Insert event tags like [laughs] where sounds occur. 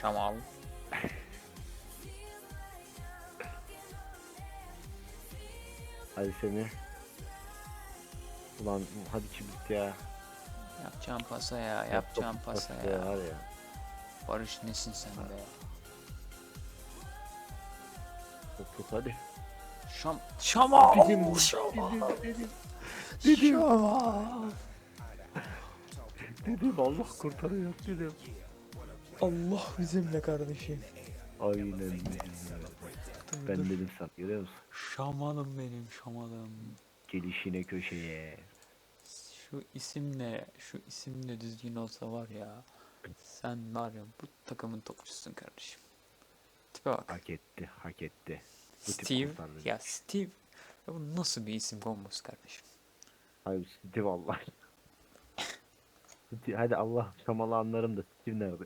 Şamal. Hadi seni. Ulan hadi kibrit ya. Yapacağım pasa ya, yapacağım pasa Bak ya. Var ya. Barış nesin sen be? Tut tut hadi. Şam Şamal. Dedim, Şamal. dedim, dedim. Şamal. Dedim Allah kurtarıyor dedim. Allah bizimle kardeşim. Aynen dedim. Ben dedim sana görüyor musun? Şamalım benim şamalım. Gelişine köşeye. Şu isimle, şu isimle düzgün olsa var ya. Sen var ya bu takımın topçusun kardeşim. Tipe bak. Hak etti, hak etti. Bu Steve. Ya Steve. Ya bu nasıl bir isim kombosu kardeşim? Hayır Steve Allah. Steve- [laughs] hadi Allah şamalı anlarım da Steve nerede?